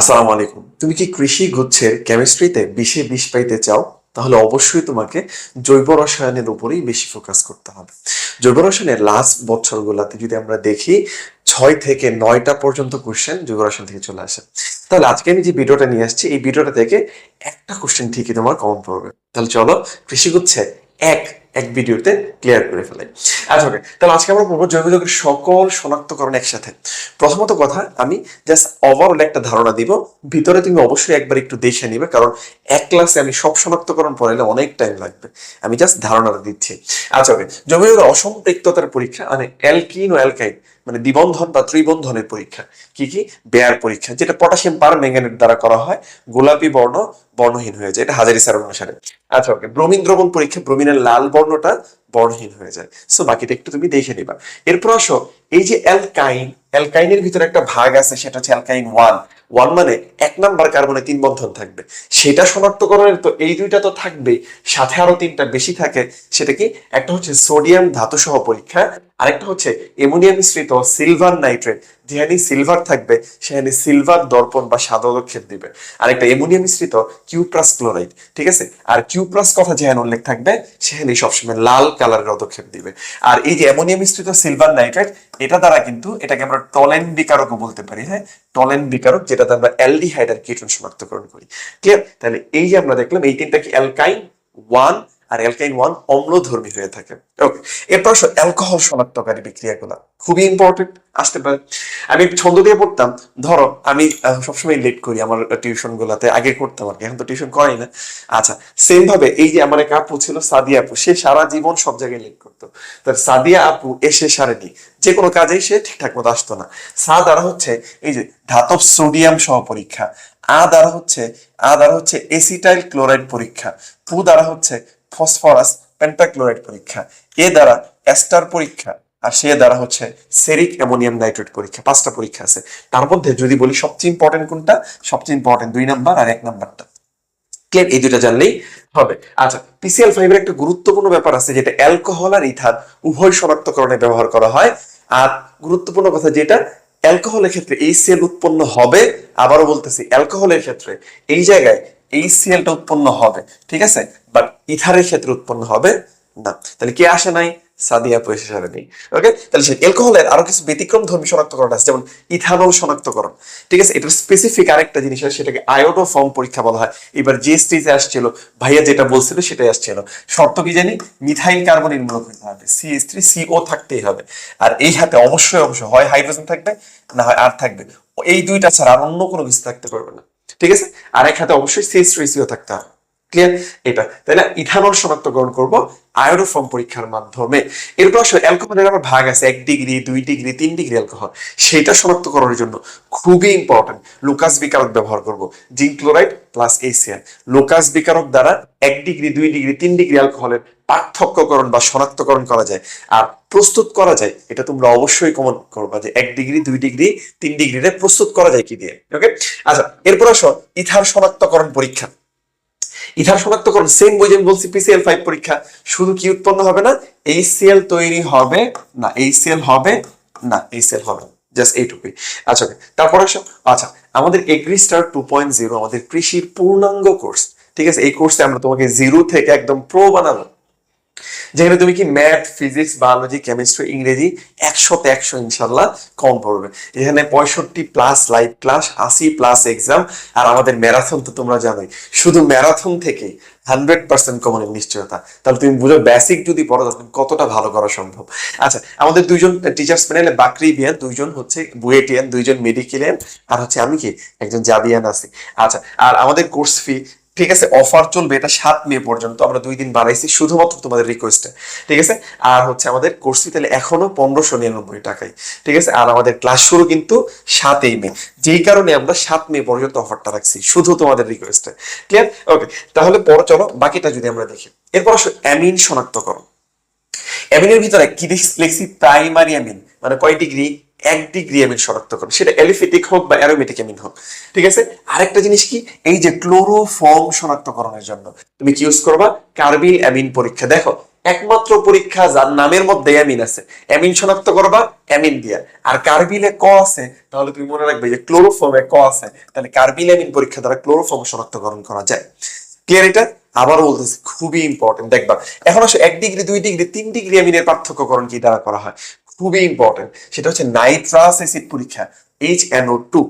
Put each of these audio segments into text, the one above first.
আসসালামু আলাইকুম। তুমি কি কৃষি গুচ্ছের কেমিস্ট্রিতে বিশে বিষ পাইতে চাও? তাহলে অবশ্যই তোমাকে জৈব রসায়নের উপরেই বেশি ফোকাস করতে হবে। জৈব রসায়নের লাস্ট বছরগুলোতে যদি আমরা দেখি, ছয় থেকে নয়টা পর্যন্ত কোশ্চেন জৈব রসায়ন থেকে চলে আসে। তাহলে আজকে আমি যে ভিডিওটা নিয়ে আসছি, এই ভিডিওটা থেকে একটা কোশ্চেন ঠিকই তোমার কমন পড়বে তাহলে চলো, কৃষি গুচ্ছে এক এক ভিডিওতে ক্লিয়ার করে ফেলে। আচ্ছা ওকে তাহলে আজকে আমরা বলব জৈব যৌগের সকল শনাক্তকরণ একসাথে। প্রথমত কথা, আমি জাস্ট ওভারঅল একটা ধারণা দিব। ভিতরে তুমি অবশ্যই একবার একটু দেখে নিবে, কারণ এক ক্লাসে আমি সব শনাক্তকরণ পড়াইলে অনেক টাইম লাগবে। আমি জাস্ট ধারণাটা দিচ্ছি। আচ্ছা ওকে জৈব যৌগের অসম্পৃক্ততার পরীক্ষা মানে অ্যালকিন ও অ্যালকাইন মানে দ্বিবন্ধন বা ত্রিবন্ধনের পরীক্ষা। কি কি? বেয়ার পরীক্ষা, যেটা পটাশিয়াম পার ম্যাঙ্গানেট দ্বারা করা হয়, গোলাপি বর্ণ, বর্ণহীন হয়ে যায়। এটা হাজারি স্যার অনুসারে। আচ্ছা ওকে ব্রোমিন দ্রবণ পরীক্ষা ব্রোমিনের লাল বর্ণটা বর্ণহীন হয়ে যায়। সো বাকিটা একটু তুমি দেখে নিবা। এরপর আসো, এই যে অ্যালকাইন, অ্যালকাইনের ভিতরে একটা ভাগ আছে, সেটা হচ্ছে অ্যালকাইন ওয়ান। ওয়ান মানে এক নাম্বার কার্বনে তিন বন্ধন থাকবে। সেটা শনাক্তকরণের তো এই দুইটা তো থাকবেই, সাথে আরও তিনটা বেশি থাকে, সেটা কি? একটা হচ্ছে সোডিয়াম ধাতু সহ পরীক্ষা আরেকটা হচ্ছে অ্যামোনিয়াম মিশ্রিত সিলভার নাইট্রেট, যেখানে সিলভার থাকবে, সেখানে সিলভার দর্পণ বা সাদক্ষেপ দিবে। আরেকটা অ্যামোনিয়াম মিশ্রিত কিউপ্রাস ক্লোরাইড, ঠিক আছে? আর কিউপ্রাস কথা যেখানে উল্লেখ থাকবে সেখানে সবসময় লাল কালারের পদক্ষেপ দিবে। আর এই যে অ্যামোনিয়াম মিশ্রিত সিলভার নাইট্রেট, এটা দ্বারা কিন্তু এটাকে আমরা টলেন বিকারকও বলতে পারি হ্যাঁ? টলেন বিকারক যেটাতে আমরা অ্যালডিহাইড আর কিটোন শনাক্তকরণ করি। ক্লিয়ার তাহলে এই যে আমরা দেখলাম, এই তিনটা কি অ্যালকাইন? ওয়ান আর অ্যালকাইন ওয়ান অম্লধর্মী হয়ে থাকে। ওকে এরপর আসো অ্যালকোহল শনাক্তকারী বিক্রিয়াগুলো। খুবই ইম্পর্টেন্ট আসতে পারে। আমি ছন্দ দিয়ে পড়তাম। ধরো, আমি সবসময় লেট করি আমার টিউশন গুলাতে, আগে করতাম আর কি, এখন তো টিউশন করাই না। আচ্ছা সেম ভাবে এই যে আমার এক আপু ছিল, সাদিয়া আপু, সে সারা জীবন সব জায়গায় লেট করতো। তার সাদিয়া আপু এসে সারেনি। যে কোনো কাজেই সে ঠিকঠাক মতো আসতো না। সা দ্বারা হচ্ছে, এই যে ধাতব সোডিয়াম সহ পরীক্ষা। আ দ্বারা হচ্ছে, আ দ্বারা হচ্ছে এসিটাইল ক্লোরাইড পরীক্ষা। পু দ্বারা হচ্ছে ফসফরাস পেন্টাক্লোরাইড পরীক্ষা। এ দ্বারা অ্যাস্টার পরীক্ষা, আর সে দ্বারা হচ্ছে সেরিক অ্যামোনিয়াম নাইট্রেট পরীক্ষা, পাঁচটা পরীক্ষা আছে। তার মধ্যে যদি বলি সবচেয়ে ইম্পর্টেন্ট কোনটা? সবচেয়ে ইম্পর্টেন্ট দুই নাম্বার আর এক নাম্বারটা। ক্লিয়ার এই দুইটা জানলেই হবে। আচ্ছা পিসিএল ফাইভের একটা গুরুত্বপূর্ণ ব্যাপার আছে, যেটা অ্যালকোহল আর ইথার উভয় শনাক্তকরণে ব্যবহার করা হয়। আর গুরুত্বপূর্ণ কথা যেটা অ্যালকোহলের ক্ষেত্রে এই সেল উৎপন্ন হবে, আবারও বলতেছি অ্যালকোহলের ক্ষেত্রে। এই জায়গায় এই সেলটা উৎপন্ন হবে, ঠিক আছে? বাট ইথারের ক্ষেত্রে উৎপন্ন হবে না। তাহলে কে আসে নাই? সাদিয়া পয়সা সারে নেই। ওকে তাহলে সেই অ্যালকোহলের আরও কিছু ব্যতিক্রম ধর্মী শনাক্তকরণ আছে, যেমন ইথানল শনাক্তকরণ। ঠিক আছে? এটার স্পেসিফিক আরেকটা জিনিস আছে, সেটাকে আয়োডো ফর্ম পরীক্ষা বলা হয়। এবার স্টেজে আসছিল, ভাইয়া যেটা বলছিল সেটাই আসছিল। শর্ত কি জানি? মিথাইল কার্বন নির্মূলক হতে হবে। সিএস থ্রি সিও থাকতেই হবে। আর এই হাতে অবশ্যই অবশ্যই হয় হাইড্রোজেন থাকবে, না হয় আর থাকবে। এই দুইটা ছাড়া আর অন্য কোনো কিছু থাকতে পারবে না। ঠিক আছে? আর এক হাতে অবশ্যই সিএস থ্রি থাকতে হবে। ক্লিয়ার এটা তাই ইথানল শনাক্তকরণ আয়োডোফর্ম পরীক্ষার মাধ্যমে। এরপর আসলে অ্যালকোহলের ভাগ আছে, এক ডিগ্রি, দুই ডিগ্রি, তিন ডিগ্রি অ্যালকোহল সেটা জন্য খুবই ইম্পর্টেন্ট লুকাস বিকারক ব্যবহার করব। জিঙ্ক ক্লোরাইড প্লাস এসিয়ান লুকাস বিকারক দ্বারা এক ডিগ্রি, দুই ডিগ্রি, তিন ডিগ্রি অ্যালকোহলের পার্থক্যকরণ বা শনাক্তকরণ করা যায়। আর প্রস্তুত করা যায়, এটা তোমরা অবশ্যই কমন করবা যে এক ডিগ্রি, দুই ডিগ্রি, তিন ডিগ্রিতে প্রস্তুত করা যায় কি দিয়ে। ওকে আচ্ছা এরপর আসো, ইথার শনাক্তকরণ পরীক্ষা। ইথার শনাক্তকরণ সেম বই যে আমি বলছি পিসিএল ফাইভ পরীক্ষা, শুধু কি উৎপন্ন হবে না এই সিএল তৈরি হবে না এই সিএল হবে না এই সিএল হবে জাস্ট এইটুকুই। আচ্ছা. তারপর আসো। আচ্ছা আমাদের agri star two point zero আমাদের কৃষির পূর্ণাঙ্গ কোর্স ঠিক আছে? এই কোর্সে আমরা তোমাকে জিরো থেকে একদম প্রো বানাবো। যেখানে তুমি কি ম্যাথ, ফিজিক্স, বায়োলজি, কেমিস্ট্রি, ইংরেজি একশোতে একশো ইনশাল্লাহ কম পড়বে এখানে পঁয়ষট্টি প্লাস লাইভ ক্লাস আশি প্লাস এক্সাম আর আমাদের ম্যারাথন তো তোমরা জানোই। শুধু ম্যারাথন থেকে হান্ড্রেড পার্সেন্ট কমনের নিশ্চয়তা। তাহলে তুমি বুঝো বেসিক যদি পড়ো, তাহলে কতটা ভালো করা সম্ভব। আচ্ছা আমাদের দুইজন টিচার্স প্যানেলে বাকরি বিয়ান, দুইজন হচ্ছে বুয়েটিয়ান, দুইজন মেডিকেলিয়ান, আর হচ্ছে আমি কি? একজন জাবিয়ান আছি। আচ্ছা আর আমাদের কোর্স ফি ঠিক আছে? অফার চলবে এটা সাত মে পর্যন্ত। আমরা দুই দিন বাড়াইছি শুধুমাত্র তোমাদের রিকোয়েস্টে ঠিক আছে? আর হচ্ছে আমাদের কোর্সটি তাহলে এখনও পনেরোশো নিরানব্বই টাকায়। ঠিক আছে? আর আমাদের ক্লাস শুরু কিন্তু সাতই মে। যেই কারণে আমরা সাত মে পর্যন্ত অফারটা রাখছি, শুধু তোমাদের রিকোয়েস্টে ক্লিয়ার ওকে তাহলে পরে চলো, বাকিটা যদি আমরা দেখি। এরপর আসো অ্যামিন শনাক্তকরণ। অ্যামিনের ভিতরে কি লিখ- প্রাইমারি অ্যামিন মানে কয় ডিগ্রি এক ডিগ্রি অ্যামিন শনাক্তকরণ সেটা অ্যালিফেটিক হোক বা অ্যারোমেটিক অ্যামিন হোক। ঠিক আছে? আরেকটা জিনিস কি? এই যে ক্লোরোফর্ম শনাক্তকরণের জন্য। তুমি কি ইউজ করবা? কার্বিল অ্যামিন পরীক্ষা। দেখো, একমাত্র পরীক্ষা যার নামের মধ্যে অ্যামিন আছে। অ্যামিন শনাক্ত করবা অ্যামিন দিয়া। আর কার্বিলে ক আছে? তাহলে তুমি মনে রাখবে যে ক্লোরোফর্মে ক আছে। তাহলে কার্বিল অ্যামিন পরীক্ষা দ্বারা ক্লোরোফর্ম শনাক্তকরণ করা যায়। ক্লিয়ার এটা? আবারও বলতেছি, খুবই ইম্পর্টেন্ট দেখবা, এখন আসো এক ডিগ্রি, দুই ডিগ্রি, তিন ডিগ্রি অ্যামিনের পার্থক্যকরণ কি দ্বারা করা হয়? খুবই ইম্পর্টেন্ট সেটা হচ্ছে নাইট্রাস অ্যাসিড পরীক্ষা H NO two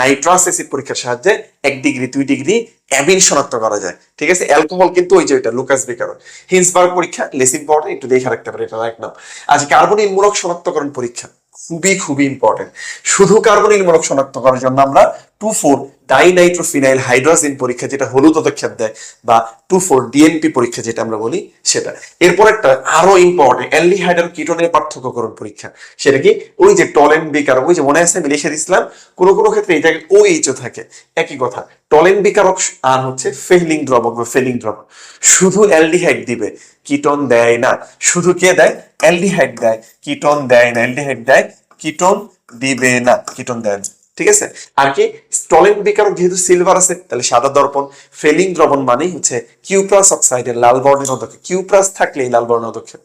nitrous acid পরীক্ষার সাহায্যে এক ডিগ্রি, দুই ডিগ্রি অ্যামিন শনাক্ত করা যায়। ঠিক আছে? অ্যালকোহল কিন্তু ওই যে ওইটা লুকাস বেকার হিন্সবার্গ পরীক্ষা লেস ইম্পর্টেন্ট একটু দেখে রাখতে পারে, এটা এক নাম আজ কার্বনিল মূলক শনাক্তকরণ পরীক্ষা। খুবই খুবই ইম্পর্টেন্ট শুধু কার্বনিল মূলক শনাক্ত করার জন্য আমরা টু ফোর ডাইনাইট্রোফিনাইল হাইড্রোজেন পরীক্ষা, যেটা হলুদ পদক্ষেপ দেয়, বা টু ফোর ডিএনপি পরীক্ষা, যেটা আমরা বলি, সেটা। এরপর একটা আরও ইম্পর্টেন্ট অ্যালডিহাইড আর কিটোনের পার্থক্যকরণ পরীক্ষা। সেটা কি? ওই যে টলেন বিকার ওই যে মনে আছে? আমি লিখে দিছিলাম কোনো কোনো ক্ষেত্রে এটাকে ও এইচও থাকে। একই কথা টলেন বিকারক আর হচ্ছে ফেলিং দ্রবক বা ফেলিং দ্রবক শুধু অ্যালডিহাইড দিবে কিটোন দেয় না। শুধু কে দেয়? অ্যালডিহাইড দেয়। কিটোন দেয় না। অ্যালডিহাইড দেয়, কিটোন দিবে না। কিটোন দেয় না। ঠিক আছে? আর কি? স্টলেন বিকারক যেহেতু সিলভার আছে, তাহলে সাদা দর্পণ। ফেলিং দ্রবণ মানেই হচ্ছে কিউপ্রাস অক্সাইডের লাল বর্ণের অদক্ষেপ কিউপ্রাস থাকলেই লাল বর্ণের অদক্ষেপ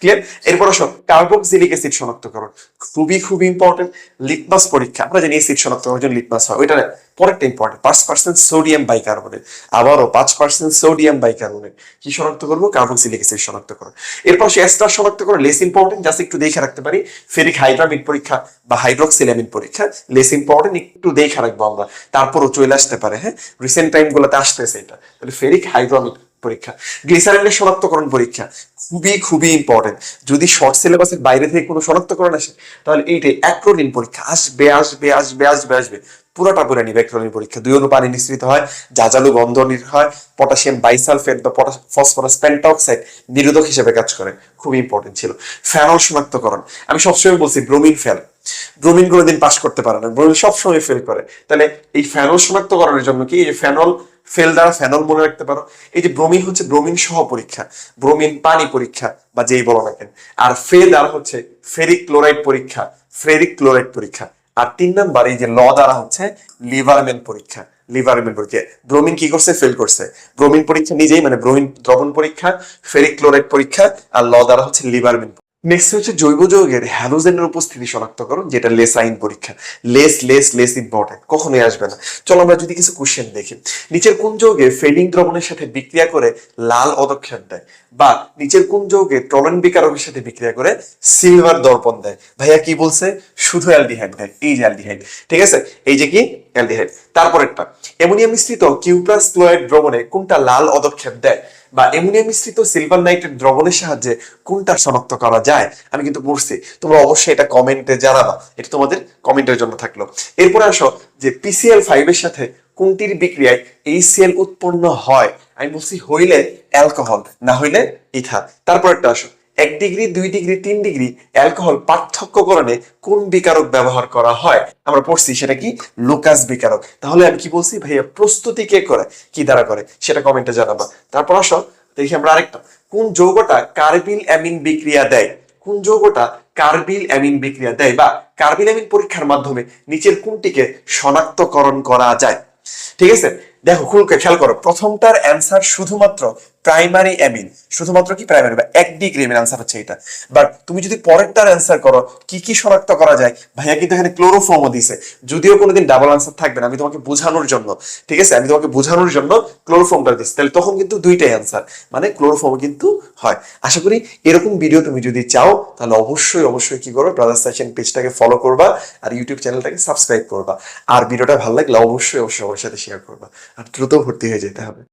ক্লিয়ার এরপর আসো, কার্বক্সিলিক অ্যাসিড শনাক্তকরণ। খুবই খুবই ইম্পর্টেন্ট লিটমাস পরীক্ষা। আমরা জানি অ্যাসিড জন্য লিটমাস হয়। ওইটা পরেরটা ইম্পর্টেন্ট পাঁচ পার্সেন্ট সোডিয়াম বাইকার্বনেট আবারও পাঁচ পার্সেন্ট সোডিয়াম বাইকার্বনেট কি শনাক্ত করব? কার্বক্সিলিক অ্যাসিড শনাক্ত করো। এরপর সে এস্টার শনাক্ত করো লেস ইম্পর্টেন্ট জাস্ট একটু দেখে রাখতে পারি। ফেরিক হাইড্রামিড পরীক্ষা বা হাইড্রোক্সিলামিন পরীক্ষা লেস ইম্পর্টেন্ট একটু দেখে রাখব আমরা। তারপরও চলে আসতে পারে হ্যাঁ? রিসেন্ট টাইম গুলোতে আসতেছে এটা। তাহলে ফেরিক হাইড্রামিড পরীক্ষা। গ্লিসারিনের শনাক্তকরণ পরীক্ষা, খুবই খুবই ইম্পর্টেন্ট যদি শর্ট সিলেবাসের বাইরে থেকে কোনো শনাক্তকরণ আসে, তাহলে এইটাই অ্যাক্রোনিন পরীক্ষা। আসবে আসবে আসবে আসবে আসবে। পুরোটা পুরো নিবে অ্যাক্রোনিন পরীক্ষা। দুই অনু পানি নিঃসৃত হয়, জাজালু নির হয় পটাশিয়াম বাইসালফেট বা ফসফরাস পেন্টাঅক্সাইড নিরোধক হিসেবে কাজ করে। খুবই ইম্পর্টেন্ট ছিল। ফ্যানল শনাক্তকরণ। আমি সবসময় বলছি ব্রোমিন ফেল। ব্রোমিন কোনোদিন পাস করতে পারে না। ব্রোমিন সবসময় ফেল করে। তাহলে এই ফ্যানল শনাক্তকরণের জন্য কি? এই ফ্যানল ফেল দ্বারা ফেনল মনে রাখতে পারো। এই যে ব্রোমিন হচ্ছে ব্রোমিন সহ পরীক্ষা। ব্রোমিন পানি পরীক্ষা বা যেই বলো না কেন। আর ফেল দ্বারা হচ্ছে ফেরিক ক্লোরাইড পরীক্ষা। ফেরিক ক্লোরাইড পরীক্ষা। আর তিন নাম্বার এই যে ল দ্বারা হচ্ছে লিভারমেন পরীক্ষা লিভারমেন পরীক্ষা। ব্রোমিন কি করছে? ফেল করছে। ব্রোমিন পরীক্ষা নিজেই মানে ব্রোমিন দ্রবণ পরীক্ষা ফেরিক ক্লোরাইড পরীক্ষা আর ল দ্বারা হচ্ছে লিভারমেন নেক্সট হচ্ছে জৈব যৌগের হ্যালোজেনের উপস্থিতি শনাক্তকরণ যেটা লেস আইন পরীক্ষা। লেস লেস লেস ইম্পর্টেন্ট কখনোই আসবে না। চলো আমরা যদি কিছু কোশ্চেন দেখি। নিচের কোন যৌগে ফেলিং দ্রবণের সাথে বিক্রিয়া করে লাল অদক্ষেপ দেয়? বা নিচের কোন যৌগে টলন বিকারকের সাথে বিক্রিয়া করে সিলভার দর্পণ দেয়? ভাইয়া কি বলছে? শুধু অ্যালডিহাইড দেয়। এই যে অ্যালডিহাইড। ঠিক আছে? এই যে কি? অ্যালডিহাইড। তারপরেরটা অ্যামোনিয়া মিশ্রিত কিউপ্রাস ক্লোরাইড দ্রবণে কোনটা লাল অদক্ষেপ দেয়? বা অ্যামোনিয়া মিশ্রিত সিলভার নাইট্রেট দ্রবণের সাহায্যে কোনটা শনাক্ত করা যায়? আমি কিন্তু পড়ছি। তোমরা অবশ্যই এটা কমেন্টে জানাবা। এটা তোমাদের কমেন্টের জন্য থাকল। এরপরে আসো যে পিসিএল ফাইভ এর সাথে কোনটির বিক্রিয়ায় এই সিএল উৎপন্ন হয়? আমি বলছি হইলে অ্যালকোহল না হইলে ইথা তারপর একটা আসো। এক ডিগ্রি, দুই ডিগ্রি, তিন ডিগ্রি অ্যালকোহল পার্থক্যকরণে কোন বিকারক ব্যবহার করা হয়? আমরা পড়ছি সেটা কি? লোকাস বিকারক। তাহলে আমি কি বলছি? ভাইয়া, প্রস্তুতি কে করে? কি দ্বারা করে? সেটা কমেন্টে জানাবা। তারপর আসো, দেখি আমরা আরেকটা। কোন যৌগটা কার্বিল অ্যামিন বিক্রিয়া দেয়? কোন যৌগটা কার্বিল অ্যামিন বিক্রিয়া দেয়? বা কার্বিল অ্যামিন পরীক্ষার মাধ্যমে নিচের কোনটিকে শনাক্তকরণ করা যায়? ঠিক আছে? দেখো, খুলকে খেয়াল করো। প্রথমটার অ্যান্সার শুধুমাত্র প্রাইমারি অ্যামিন শুধুমাত্র কি প্রাইমারি বা এক ডিগ্রি অ্যামিন অ্যান্সার হচ্ছে এটা। বাট তুমি যদি পরেরটার অ্যান্সার করো, কি কি শনাক্ত করা যায়? ভাইয়া কিন্তু এখানে ক্লোরোফর্মও দিছে যদিও কোনোদিন ডাবল অ্যান্সার থাকবে না, আমি তোমাকে বোঝানোর জন্য, ঠিক আছে? আমি তোমাকে বোঝানোর জন্য ক্লোরোফর্মটা দিচ্ছি তাহলে তখন কিন্তু দুইটাই অ্যান্সার মানে ক্লোরোফর্ম কিন্তু হয়। আশা করি এরকম ভিডিও তুমি যদি চাও, তাহলে অবশ্যই অবশ্যই কি করবে ব্রাদার সেশন পেজটাকে ফলো করবা আর ইউটিউব চ্যানেলটাকে সাবস্ক্রাইব করবা। আর ভিডিওটা ভালো লাগলে অবশ্যই অবশ্যই আমার সাথে শেয়ার করবা। আর দ্রুত ভর্তি হয়ে যেতে হবে।